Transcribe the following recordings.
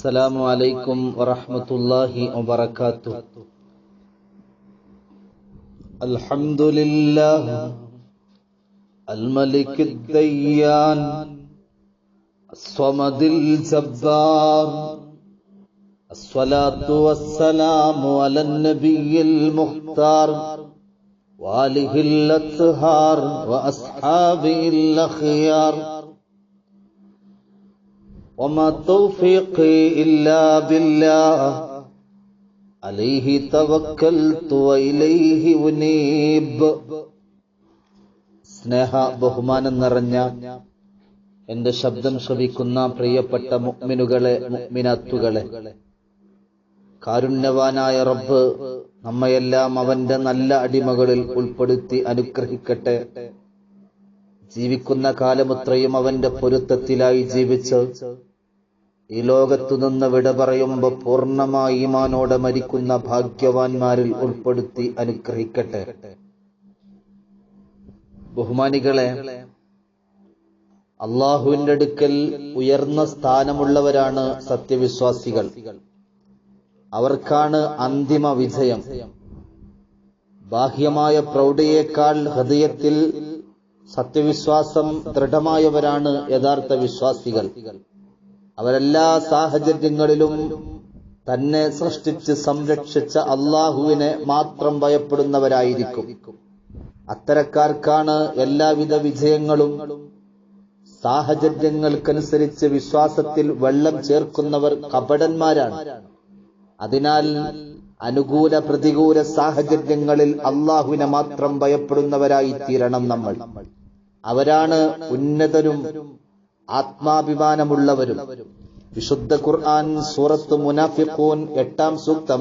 السلام عليكم ورحمة الله وبركاته. الحمد لله الملك الديان الصمد الجبار الصلاة والسلام على النبي المختار وآله الأطهار وأصحابه الأخيار وما توفيقي إلا بالله عليه توكلت وإليه أنيب സ്നേഹ ബഹുമാനം നിറഞ്ഞ എന്റെ ശബ്ദം ശ്രവിക്കുന്ന പ്രിയപ്പെട്ട മുഗ്മിനുകളെ മുഗ്മിനത്തുകളെ കാരുണ്യവാനായ റബ്ബ് നമ്മയെല്ലാം അവന്റെ നല്ല അടിമകളിൽ ഉൾപ്പെടുത്തി അനുഗ്രഹിക്കട്ടെ ജീവിക്കുന്ന കാലമത്രയും അവന്റെ പൊരുത്തത്തിലായി ജീവിച്ച് ഈ ലോകത്തു നിന്ന് വിട പറയുമ്പോൾ പൂർണമായി ഈമാനോടെ മരിക്കുന്ന ഭാഗ്യവാന്മാരിൽ ഉൾപ്പെടുത്തി അനുഗ്രഹിക്കട്ടെ. ബഹുമാനികളെ അള്ളാഹുവിന്റെ അടുക്കൽ ഉയർന്ന സ്ഥാനമുള്ളവരാണ് സത്യവിശ്വാസികൾ. അവർക്കാണ് അന്തിമ വിജയം. ബാഹ്യമായ പ്രൗഢിയേക്കാൾ ഹൃദയത്തിൽ സത്യവിശ്വാസം ദൃഢമായവരാണ് യഥാർത്ഥ വിശ്വാസികൾ. അവരെല്ലാ സാഹചര്യങ്ങളിലും തന്നെ സൃഷ്ടിച്ച് സംരക്ഷിച്ച അള്ളാഹുവിനെ മാത്രം ഭയപ്പെടുന്നവരായിരിക്കും. അത്തരക്കാർക്കാണ് എല്ലാവിധ വിജയങ്ങളും സാഹചര്യങ്ങൾക്കനുസരിച്ച് വിശ്വാസത്തിൽ വെള്ളം ചേർക്കുന്നവർ കപടന്മാരാണ്. അതിനാൽ അനുകൂല പ്രതികൂല സാഹചര്യങ്ങളിൽ അള്ളാഹുവിനെ മാത്രം ഭയപ്പെടുന്നവരായി തീരണം നമ്മൾ. അവരാണ് ഉന്നതരും ആത്മാഭിമാനമുള്ളവരും. വിശുദ്ധ ഖുർആൻ സൂറത്ത് മുനാഫിഖൂൻ എട്ടാം സൂക്തം.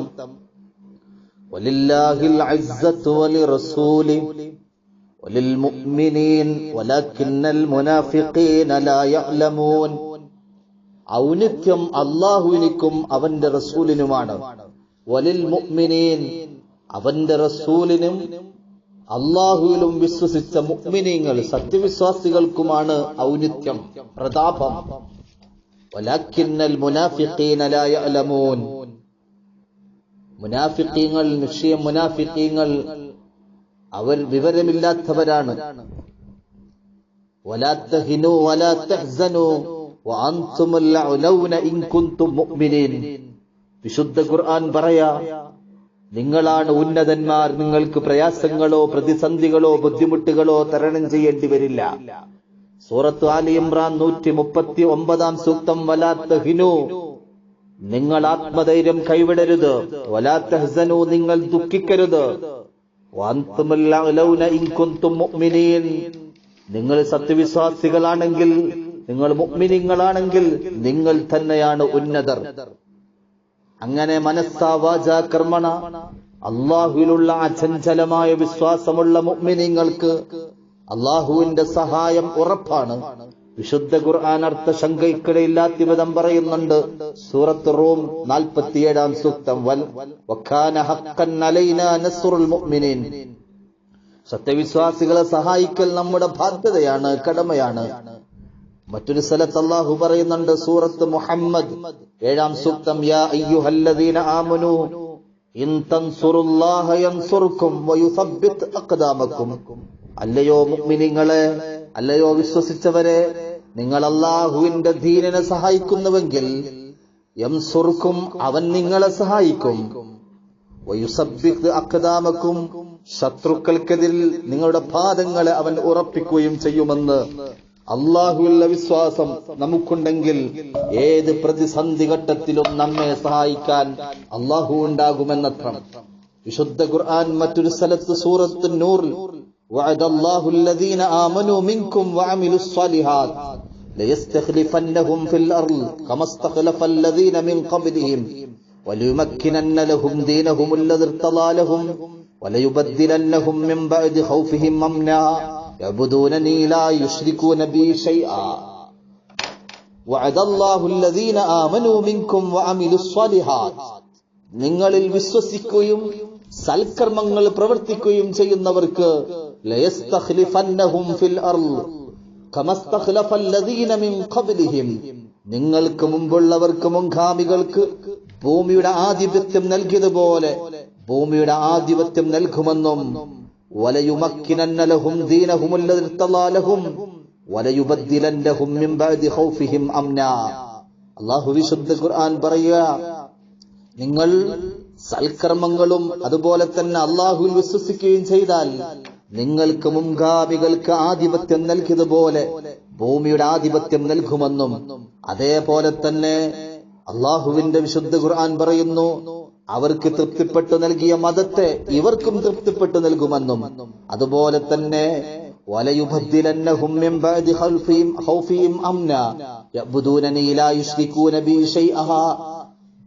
വലില്ലാഹിൽ ഇസ്സത്തു വലിറസൂലി വലിൽമുഅ്മിനീൻ വലാകിന്നൽ മുനാഫിഖീന ലാ യഅലമൂൻ. ഔനിക്കും അല്ലാഹുവിനിക്കും അവന്റെ റസൂലിനുമാണ്. വലിൽ മുഅ്മിനീൻ അവന്റെ റസൂലിനും അള്ളാഹുവിലും വിശ്വസിച്ച മുഗ്മിനീങ്ങൾ സത്യവിശ്വാസികൾക്കുമാണ് ഔന്നിത്യം പ്രതാപം. മുനാഫിക്കീങ്ങൾ നിശ്ചയം മുനാഫിക്കീങ്ങൾ അവർ വിവരമില്ലാത്തവരാണ്. വിശുദ്ധ ഖുർആൻ പറയാ നിങ്ങളാണ് ഉന്നതന്മാർ. നിങ്ങൾക്ക് പ്രയാസങ്ങളോ പ്രതിസന്ധികളോ ബുദ്ധിമുട്ടുകളോ തരണം ചെയ്യേണ്ടി വരില്ല. സൂറത്ത് ആലി ഇമ്രാൻ നൂറ്റി മുപ്പത്തി ഒമ്പതാം സൂക്തം വലാത്ത ഹിനു. നിങ്ങൾ ആത്മധൈര്യം കൈവിടരുത്. വലാത്ത ഹസനു നിങ്ങൾ ദുഃഖിക്കരുത്. നിങ്ങൾ സത്യവിശ്വാസികളാണെങ്കിൽ നിങ്ങൾ മുഗ്മിനിങ്ങളാണെങ്കിൽ നിങ്ങൾ തന്നെയാണ് ഉന്നതർ. അങ്ങനെ മനസ്സാവാച കർമ്മണ. അള്ളാഹുവിലുള്ള അചഞ്ചലമായ വിശ്വാസമുള്ള മുഗ്മിനിങ്ങൾക്ക് അള്ളാഹുവിന്റെ സഹായം ഉറപ്പാണ്. വിശുദ്ധ ഖുർആൻ അർത്ഥ ശങ്കയ്ക്കിടയില്ലാത്ത വിധം പറയുന്നുണ്ട്. സൂറത്ത് റൂം നാൽപ്പത്തിയേഴാം സൂക്തം. വൽ മുഅ്മിനീൻ. സത്യവിശ്വാസികളെ സഹായിക്കൽ നമ്മുടെ ബാധ്യതയാണ് കടമയാണ്. മറ്റൊരു സ്ഥലത്ത് അള്ളാഹു പറയുന്നുണ്ട് സൂറത്ത് മുഹമ്മദ്. ഏഴാം സൂക്തം യാ അയ്യുഹല്ലദീന ആമനു അല്ലയോ മുഅ്മിനീങ്ങളെ അല്ലയോ വിശ്വസിച്ചവരെ നിങ്ങൾ അള്ളാഹുവിന്റെ ധീരനെ സഹായിക്കുന്നുവെങ്കിൽ യംസുർക്കും അവൻ നിങ്ങളെ സഹായിക്കും. അക്കദാമക്കും അഖ്ദാമക്കും ശത്രുക്കൾക്കെതിരിൽ നിങ്ങളുടെ പാദങ്ങളെ അവൻ ഉറപ്പിക്കുകയും ചെയ്യുമെന്ന് അള്ളാഹുവിലുള്ള വിശ്വാസം നമുക്കുണ്ടെങ്കിൽ ഏത് പ്രതിസന്ധി ഘട്ടത്തിലും നമ്മെ സഹായിക്കാൻ അള്ളാഹു ഉണ്ടാകുമെന്നത്ര വിശുദ്ധ ഖുർആൻ മറ്റൊരു സ്ഥലത്ത് സൂറത്ത് നൂറിൽ وعد الله الذين آمنوا منكم وعملوا الصالحات ليستخلفنهم في الأرض كما استخلف الذين من قبلهم وليمكنن لهم دينهم الذي ارتضى لهم وليبدلنهم من بعد خوفهم أمنا നിങ്ങളിൽ വിശ്വസിക്കുകയും സൽക്കർമ്മങ്ങൾ പ്രവർത്തിക്കുകയും ചെയ്യുന്നവർക്ക് നിങ്ങൾക്ക് മുമ്പുള്ളവർക്ക് മുൻഗാമികൾക്ക് ഭൂമിയുടെ ആധിപത്യം നൽകിയതുപോലെ ഭൂമിയുടെ ആധിപത്യം നൽകുമെന്നും വലയുമക്കിനന്നലഹും لهم വലയുബദ്ദിലന്നഹും മിൻ ബഅദി ഖൗഫിഹിം അംന അല്ലാഹു വിശുദ്ധ ഖുർആൻ പറയുക. നിങ്ങൾ സൽക്കർമ്മങ്ങളും അതുപോലെ തന്നെ അള്ളാഹുവിൽ വിശ്വസിക്കുകയും ചെയ്താൽ നിങ്ങൾക്ക് മുൻഗാമികൾക്ക് ആധിപത്യം നൽകിയതുപോലെ ഭൂമിയുടെ ആധിപത്യം നൽകുമെന്നും അതേപോലെ തന്നെ അള്ളാഹുവിന്റെ വിശുദ്ധ ഖുർആൻ പറയുന്നു അവർക്ക് തൃപ്തിപ്പെട്ടു നൽകിയ മതത്തെ ഇവർക്കും തൃപ്തിപ്പെട്ടു നൽകുമെന്നും അതുപോലെ തന്നെ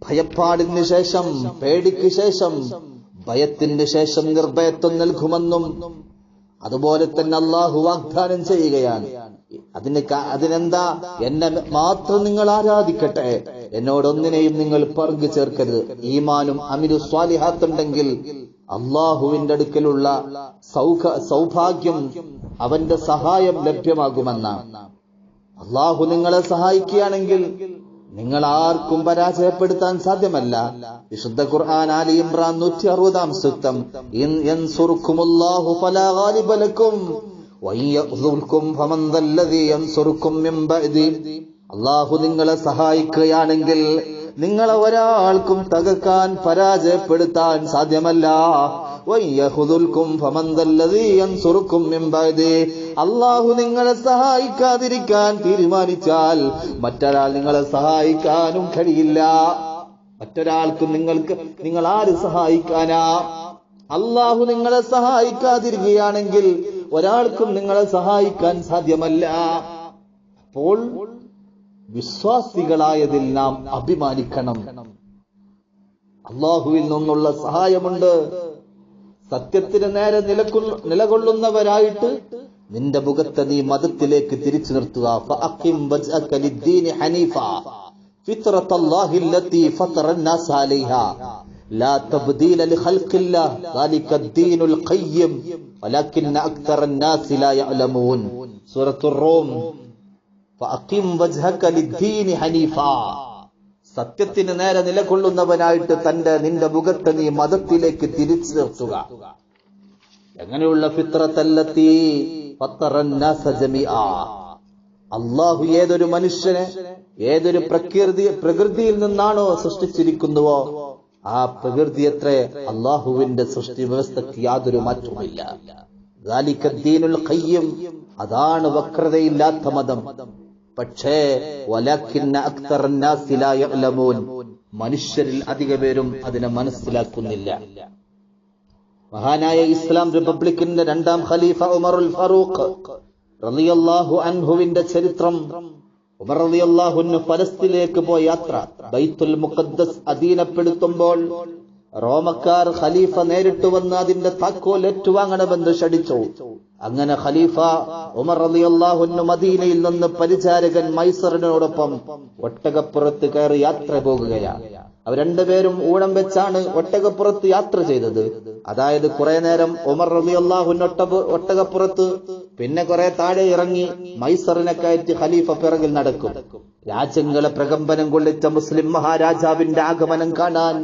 ഭയപ്പാടിന് ശേഷം പേടിക്ക് ശേഷം ഭയത്തിന് ശേഷം നിർഭയത്വം നൽകുമെന്നും അതുപോലെ തന്നെ അള്ളാഹു വാഗ്ദാനം ചെയ്യുകയാണ്. അതിന് അതിനെന്താ? എന്നെ മാത്രം നിങ്ങൾ ആരാധിക്കട്ടെ. എന്നോടൊന്നിനെയും നിങ്ങൾ പറഞ്ഞു ചേർക്കരുത്. ഈമാനും അമിരു സ്വാലിഹാത്തുണ്ടെങ്കിൽ അള്ളാഹുവിന്റെ അടുക്കലുള്ള സൗഖ സൗഭാഗ്യം അവന്റെ സഹായം ലഭ്യമാകുമെന്നാണ്. അള്ളാഹു നിങ്ങളെ സഹായിക്കുകയാണെങ്കിൽ നിങ്ങൾ ആർക്കും പരാജയപ്പെടുത്താൻ സാധ്യമല്ല. വിശുദ്ധ ഖുർആൻ ആലി ഇമ്രാൻ നൂറ്റി അറുപതാം സുക്തം ഇൻ അള്ളാഹു നിങ്ങളെ സഹായിക്കുകയാണെങ്കിൽ നിങ്ങളെ ഒരാൾക്കും തകർക്കാൻ പരാജയപ്പെടുത്താൻ സാധ്യമല്ല. അള്ളാഹു നിങ്ങളെ സഹായിക്കാതിരിക്കാൻ തീരുമാനിച്ചാൽ മറ്റൊരാൾ നിങ്ങളെ സഹായിക്കാനും കഴിയില്ല. മറ്റൊരാൾക്കും നിങ്ങൾക്ക് നിങ്ങൾ ആര് സഹായിക്കാനാ? അള്ളാഹു നിങ്ങളെ സഹായിക്കാതിരിക്കുകയാണെങ്കിൽ ഒരാൾക്കും നിങ്ങളെ സഹായിക്കാൻ സാധ്യമല്ല. അപ്പോൾ വിശ്വാസികളായതിൽ നാം അഭിമാനിക്കണം അള്ളാഹുവിൽ നിന്നുള്ള സഹായമുണ്ട് സത്യത്തിന് നേരെ നിലകൊള്ള നിലകൊള്ളുന്നവരായിട്ട് നിന്റെ മുഖത്തെ നീ മതത്തിലേക്ക് തിരിച്ചു നിർത്തുക ഫഅഖിം വജ്ഹക ലിദ്ദീനി ഹനീഫ ഫിത്രത്തല്ലാഹി അല്ലതി ഫതറ الناس عليها لا تبديل لخلق الله ذلك الدين القيم ولكن أكثر الناس لا يعلمون سورة الروم സത്യത്തിന് നേരെ നിലകൊള്ളുന്നവനായിട്ട് തന്റെ നിന്റെ മുഖത്ത് നീ മതത്തിലേക്ക് തിരിച്ചു നിർത്തുക എങ്ങനെയുള്ള ഫിത്രത്തല്ലത്തി അള്ളാഹു ഏതൊരു മനുഷ്യനെ ഏതൊരു പ്രകൃതി പ്രകൃതിയിൽ നിന്നാണോ സൃഷ്ടിച്ചിരിക്കുന്നുവോ ആ പ്രകൃതി അത്ര അള്ളാഹുവിന്റെ സൃഷ്ടി വ്യവസ്ഥയ്ക്ക് യാതൊരു മാറ്റവുമില്ല. അതാണ് വക്രതയില്ലാത്ത മതം. പക്ഷേ മനുഷ്യരിൽ അധിക പേരും അതിനെ മനസ്സിലാക്കുന്നില്ല. മഹാനായ ഇസ്ലാം റിപ്പബ്ലിക്കിന്റെ രണ്ടാം ഖലീഫ ഉമറുൽ ഫറൂഖ് റളിയല്ലാഹു അൻഹുവിന്റെ ചരിത്രം ഉമർ റളിയല്ലാഹുവിന് ഫലസ്തീനിലേക്ക് പോയ യാത്ര ബൈത്തുൽ മുഖദ്ദസ് അധീനപ്പെടുത്തുമ്പോൾ റോമക്കാർ ഖലീഫ നേരിട്ട് വന്ന് അതിന്റെ താക്കോൽ ഏറ്റുവാങ്ങണമെന്ന് ഷടിച്ചു. അങ്ങനെ ഖലീഫ ഉമർ റളിയല്ലാഹുവിന് മദീനയിൽ നിന്ന് പരിചാരകൻ മൈസറിനോടൊപ്പം ഒട്ടകപ്പുറത്ത് കയറി യാത്ര പോകുകയാണ് അവർ രണ്ടുപേരും ഊഴം വെച്ചാണ് ഒട്ടകപ്പുറത്ത് യാത്ര ചെയ്തത്. അതായത് കുറെ നേരം ഉമർ റളിയല്ലാഹുവിന് ഒട്ടക ഒട്ടകപ്പുറത്ത് പിന്നെ കുറെ താഴെ ഇറങ്ങി മൈസറിനെ കയറ്റി ഖലീഫ പിറകിൽ നടക്കും. രാജ്യങ്ങളെ പ്രകമ്പനം കൊള്ളിച്ച മുസ്ലിം മഹാരാജാവിന്റെ ആഗമനം കാണാൻ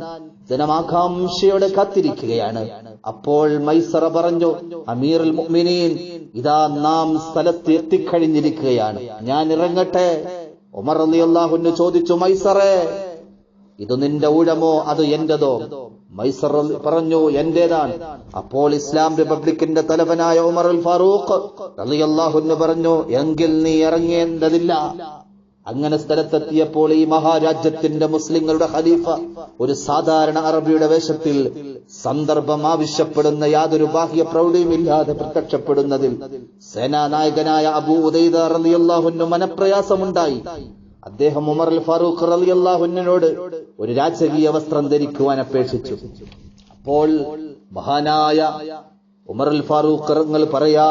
ജനമാകാംക്ഷയോടെ കാത്തിരിക്കുകയാണ്. അപ്പോൾ മൈസറ പറഞ്ഞു അമീറുൽ മുഅ്മിനീൻ ഇതാ നാം സ്ഥലത്ത് എത്തിക്കഴിഞ്ഞിരിക്കുകയാണ്. ഞാൻ ഇറങ്ങട്ടെ? ഉമർ റളിയല്ലാഹുവിന് ചോദിച്ചു മൈസറേ ഇത് നിന്റെ ഊഴമോ? അത് എന്റേതോ? മൈസർ പറഞ്ഞു എന്റേതാണ്. അപ്പോൾ ഇസ്ലാം റിപ്പബ്ലിക്കിന്റെ തലവനായ ഉമർ അൽ ഫാറൂഖ് അലിയല്ലാഹുന്ന് പറഞ്ഞു എങ്കിൽ നീ ഇറങ്ങേണ്ടതില്ല. അങ്ങനെ സ്ഥലത്തെത്തിയപ്പോൾ ഈ മഹാരാജ്യത്തിന്റെ മുസ്ലിങ്ങളുടെ ഖലീഫ ഒരു സാധാരണ അറബിയുടെ വേഷത്തിൽ സന്ദർഭം ആവശ്യപ്പെടുന്ന യാതൊരു ബാഹ്യ പ്രൗഢിയുമില്ലാതെ പ്രത്യക്ഷപ്പെടുന്നതിൽ സേനാനായകനായ അബൂ ഉദൈദ റലിയല്ലാഹുന്നു മനപ്രയാസമുണ്ടായി. അദ്ദേഹം ഉമർ അൽ ഫാറൂഖ് റലിയല്ലാഹുന്നോട് ഒരു രാജകീയ വസ്ത്രം ധരിക്കുവാൻ അപേക്ഷിച്ചു. അപ്പോൾ മഹാനായ ഉമർ അൽ ഫാറൂഖ് പറയാ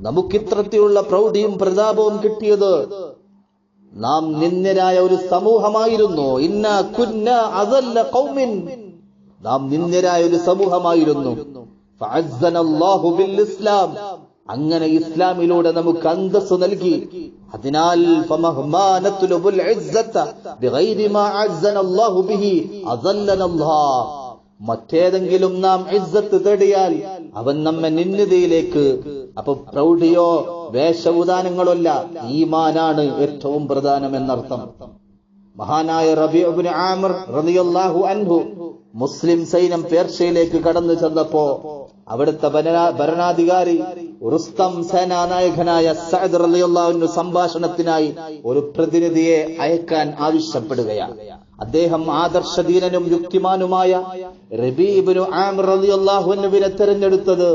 നമുക്കിത്രത്തിലുള്ള പ്രൗഢിയും പ്രതാപവും കിട്ടിയത് നാം നിന്ദ്യരായ ഒരു സമൂഹമായിരുന്നു. ഇന്ന കുന്ന അതല്ല കൗമിൻ നാം നിന്ദ്യരായ ഒരു സമൂഹമായിരുന്നു. ഫഅസ്സനല്ലാഹു ബിൽ ഇസ്ലാം. അങ്ങനെ ഇസ്ലാമിലൂടെ നമുക്ക് അന്തസ് നൽകി. അതിനാൽ മറ്റേതെങ്കിലും നാം ഇസ്സത്ത് തേടിയാൽ അവൻ നമ്മെ നിന്ദിതയിലേക്ക്. അപ്പൊ പ്രൗഢിയോ വേഷവുദാനങ്ങളല്ല ഈമാനാണ് ഏറ്റവും പ്രധാനം എന്നർത്ഥം മഹാനായ റബിഅബിന് ആമർ റളിയല്ലാഹു അൻഹു മുസ്ലിം സൈന്യം പേർഷ്യയിലേക്ക് കടന്നു ചെന്നപ്പോ അവിടുത്തെ ഭരണാധികാരി റുസ്തം സേനാനായകനായ സഅദ് റളിയല്ലാഹു സംഭാഷണത്തിനായി ഒരു പ്രതിനിധിയെ അയക്കാൻ ആവശ്യപ്പെടുകയാണ്. അദ്ദേഹം ആദർശധീനനും യുക്തിമാനുമായ റബീബിനു ആമർ റളിയല്ലാഹുവിനെ തെരഞ്ഞെടുത്തത്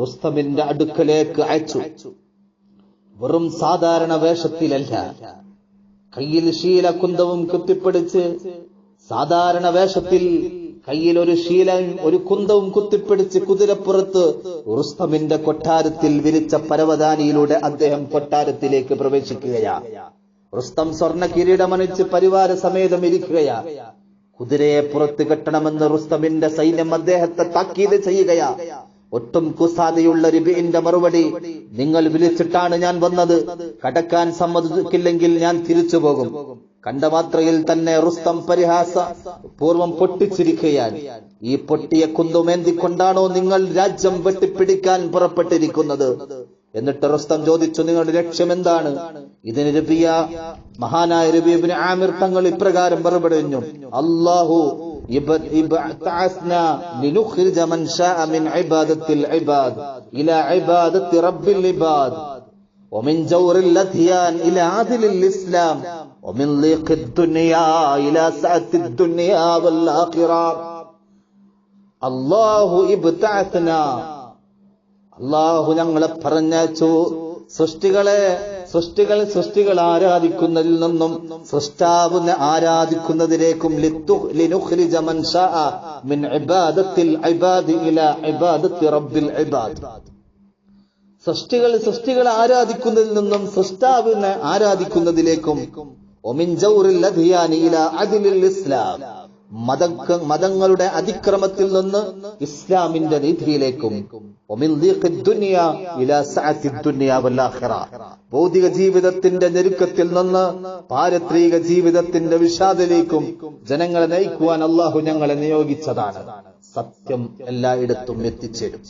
റുസ്തമിന്റെ അടുക്കലേക്ക് അയച്ചു. വെറും സാധാരണ വേഷത്തിലല്ല. കയ്യിൽ ശീലകുന്തവും കുത്തിപ്പിടിച്ച് സാധാരണ വേഷത്തിൽ കയ്യിൽ ഒരു ശീല ഒരു കുന്തവും കുത്തിപ്പിടിച്ച് കുതിരപ്പുറത്ത് റുസ്തമിന്റെ കൊട്ടാരത്തിൽ വിരിച്ച പരവതാനിയിലൂടെ അദ്ദേഹം കൊട്ടാരത്തിലേക്ക് പ്രവേശിക്കുകയാ. റുസ്തം സ്വർണ കിരീടമണിച്ച് പരിവാര സമേതം ഇരിക്കുകയാ. കുതിരയെ പുറത്ത് കെട്ടണമെന്ന് റുസ്തമിന്റെ സൈന്യം അദ്ദേഹത്തെ താക്കീത് ചെയ്യുകയാ. ഒട്ടും കുസാതെയുള്ള റിബിന്റെ മറുപടി നിങ്ങൾ വിളിച്ചിട്ടാണ് ഞാൻ വന്നത്. കടക്കാൻ സമ്മതിക്കില്ലെങ്കിൽ ഞാൻ തിരിച്ചു പോകും കണ്ട മാത്രയിൽ തന്നെ റുസ്തം പരിഹാസ പൂർവം പൊട്ടിച്ചിരിക്കുകയാൽ ഈ പൊട്ടിയ കുന്തുമേന്തിക്കൊണ്ടാണോ നിങ്ങൾ രാജ്യം വെട്ടിപ്പിടിക്കാൻ പുറപ്പെട്ടിരിക്കുന്നത്? എന്നിട്ട് റുസ്തം ചോദിച്ചു നിങ്ങളുടെ ലക്ഷ്യം എന്താണ്? ഇതിന് രബിയ മഹാനായ രബീബിന് ആമിർ തങ്ങൾ ഇപ്രകാരം മറുപടിഞ്ഞു അള്ളാഹു ഇബ- ഇബ്തഅസ്നാ ലിനുഖ്രിജ മൻ ശാഅ മിൻ ഇബാദത്തിൽ ഇബാദ് ഇലാ ഇബാദത്തി റബ്ബിൽ ഇബാദ് ومن جور الأديان إلى عدل الإسلام ومن ضيق الدنيا إلى سعة الدنيا والآخرة الله ابتعثنا അള്ളാഹു ഞങ്ങളെ പറഞ്ഞയച്ചു സൃഷ്ടികളെ സൃഷ്ടികൾ സൃഷ്ടികൾ ആരാധിക്കുന്നതിൽ നിന്നും സൃഷ്ടാവിനെ ആരാധിക്കുന്നതിലേക്കും ലിത്തു- ലിനുഖ്രിജ മൻ ശാഅ മിൻ ഇബാദത്തിൽ ഇബാദി ഇലാ ഇബാദത്തി റബ്ബിൽ ഇബാദ് സൃഷ്ടികൾ സൃഷ്ടികൾ ആരാധിക്കുന്നതിൽ നിന്നും സൃഷ്ടാവിനെ ആരാധിക്കുന്നതിലേക്കും ഇസ്ലാം മതങ്ങളുടെ അതിക്രമത്തിൽ നിന്ന് ഇസ്ലാമിന്റെ നീതിയിലേക്കും. ഭൗതിക ജീവിതത്തിന്റെ ഞെരുക്കത്തിൽ നിന്ന് പാരത്രിക ജീവിതത്തിന്റെ വിഷാദിലേക്കും ജനങ്ങളെ നയിക്കുവാൻ അള്ളാഹു ഞങ്ങളെ നിയോഗിച്ചതാണ്. സത്യം എല്ലായിടത്തും എത്തിച്ചേരും.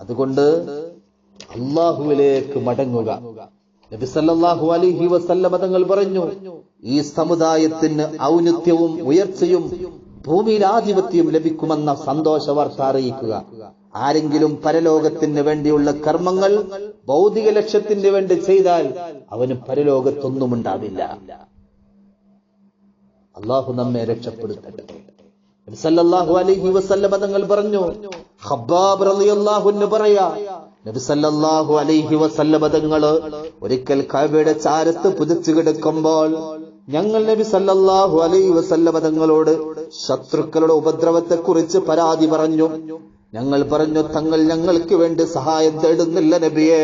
അതുകൊണ്ട് അള്ളാഹുവിലേക്ക് മടങ്ങുക. നബി അലിഹി അലൈഹി വസല്ലമ തങ്ങൾ പറഞ്ഞു ഈ സമുദായത്തിന് ഔന്നിത്യവും ഉയർച്ചയും ഭൂമിയിൽ ആധിപത്യം ലഭിക്കുമെന്ന സന്തോഷ വാർത്ത അറിയിക്കുക. ആരെങ്കിലും പരലോകത്തിന് വേണ്ടിയുള്ള കർമ്മങ്ങൾ ഭൗതിക ലക്ഷ്യത്തിന് വേണ്ടി ചെയ്താൽ അവന് പരലോകത്തൊന്നും ഉണ്ടാവില്ല അള്ളാഹു നമ്മെ രക്ഷപ്പെടുത്തട്ടെ. സല്ലല്ലാഹു അലൈഹി വസല്ലമ തങ്ങൾ പറഞ്ഞു റളിയല്ലാഹു അൻഹു പറയാ നബി സല്ലല്ലാഹു അലൈഹി വസല്ലമ തങ്ങൾ ഒരിക്കൽ കഅബയുടെ ചാരത്ത് പുതിച്ചു കിടക്കുമ്പോൾ ഞങ്ങൾ നബി സല്ലല്ലാഹു അലൈഹി വസല്ലമ തങ്ങളോട് ശത്രുക്കളുടെ ഉപദ്രവത്തെക്കുറിച്ച് പരാതി പറഞ്ഞു. ഞങ്ങൾ പറഞ്ഞു തങ്ങൾ ഞങ്ങൾക്ക് വേണ്ടി സഹായം തേടുന്നില്ല നബിയെ.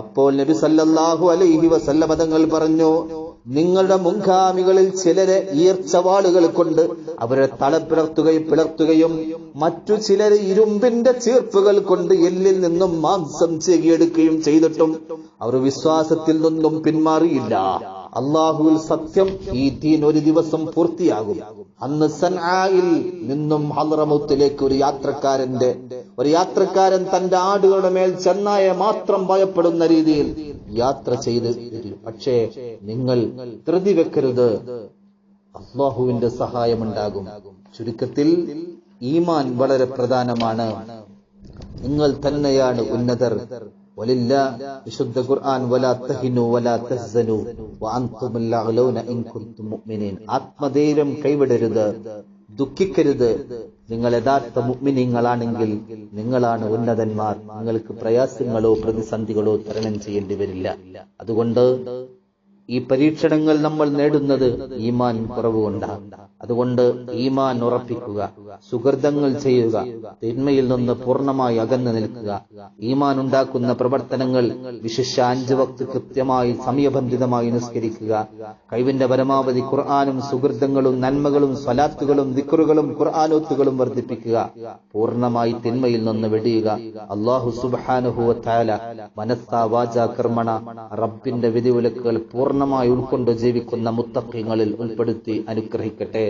അപ്പോൾ നബി സല്ലല്ലാഹു അലൈഹി വസല്ലമ തങ്ങൾ പറഞ്ഞു നിങ്ങളുടെ മുൻഗാമികളിൽ ചിലരെ ഈർച്ചവാളുകൾ കൊണ്ട് അവരെ തല പിളർത്തുകയും പിളർത്തുകയും മറ്റു ചിലരെ ഇരുമ്പിന്റെ ചീർപ്പുകൾ കൊണ്ട് എല്ലിൽ നിന്നും മാംസം ചെകിയെടുക്കുകയും ചെയ്തിട്ടും അവർ വിശ്വാസത്തിൽ നിന്നും പിന്മാറിയില്ല. അള്ളാഹുവിൽ സത്യം ഈ ദീൻ ഒരു ദിവസം പൂർത്തിയാകും. അന്ന് സൻആയിൽ നിന്നും ഹലറമുത്തിലേക്ക് ഒരു യാത്രക്കാരന്റെ ഒരു യാത്രക്കാരൻ തന്റെ ആടുകളുടെ മേൽ ചെന്നായ മാത്രം ഭയപ്പെടുന്ന രീതിയിൽ യാത്ര ചെയ്ത്. പക്ഷേ നിങ്ങൾ ധൃതി വെക്കരുത് അള്ളാഹുവിന്റെ സഹായമുണ്ടാകും. ചുരുക്കത്തിൽ ഈമാൻ വളരെ പ്രധാനമാണ്. നിങ്ങൾ തന്നെയാണ് ഉന്നതർ. വലില്ല വിശുദ്ധ ഖുർആൻ വലാ തഹിനു വലാ തഹ്സനു വഅൻതുമുൽ അഗ്ലൗന ഇൻ മുഅ്മിനീൻ. ആത്മധൈര്യം കൈവിടരുത് ദുഃഖിക്കരുത് നിങ്ങൾ യഥാർത്ഥ മുഗ്മിനിങ്ങളാണെങ്കിൽ നിങ്ങളാണ് ഉന്നതന്മാർ. നിങ്ങൾക്ക് പ്രയാസങ്ങളോ പ്രതിസന്ധികളോ തരണം ചെയ്യേണ്ടി വരില്ല. അതുകൊണ്ട് ഈ പരീക്ഷണങ്ങൾ നമ്മൾ നേടുന്നത് ഈമാൻ കുറവുകൊണ്ടാണ്. അതുകൊണ്ട് ഈമാൻ ഉറപ്പിക്കുക സുഹൃതങ്ങൾ ചെയ്യുക തിന്മയിൽ നിന്ന് പൂർണമായി അകന്നു നിൽക്കുക. ഈമാൻ ഉണ്ടാക്കുന്ന പ്രവർത്തനങ്ങൾ വിശിഷ്ട അഞ്ച് വക്ത് കൃത്യമായി സമയബന്ധിതമായി നിസ്കരിക്കുക. കഴിവിന്റെ പരമാവധി ഖുർആാനും സുഹൃതങ്ങളും നന്മകളും സ്വലാത്തുകളും ദിക്കറുകളും ഖുർആാനോത്തുകളും വർദ്ധിപ്പിക്കുക. പൂർണമായി തിന്മയിൽ നിന്ന് വെടിയുക. അള്ളാഹു സുബാനുഹുവത്താല മനസ്സാ വാച കർമ്മണ റബ്ബിന്റെ വിധിവിലക്കുകൾ പൂർണമായി ഉൾക്കൊണ്ട് ജീവിക്കുന്ന മുത്തക്കങ്ങളിൽ ഉൾപ്പെടുത്തി അനുഗ്രഹിക്കട്ടെ.